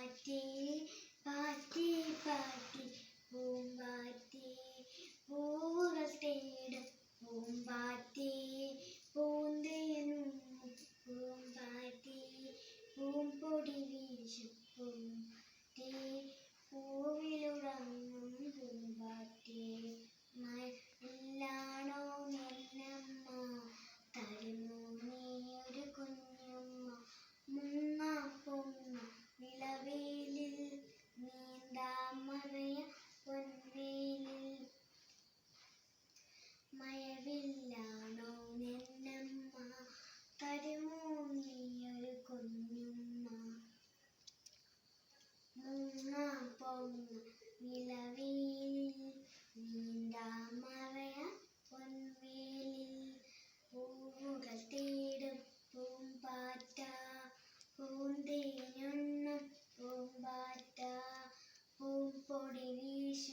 പൂമ്പാറ്റേ പാറ്റി പാറ്റി പൂമ്പാറ്റേ പൂകൾ തേടും പൂമ്പാറ്റേ പൂന്തേനും. പൂമ്പാറ്റേ പൂമ്പൊടി വീശും. പൂമ്പാറ്റേ ॐ पोडिरीश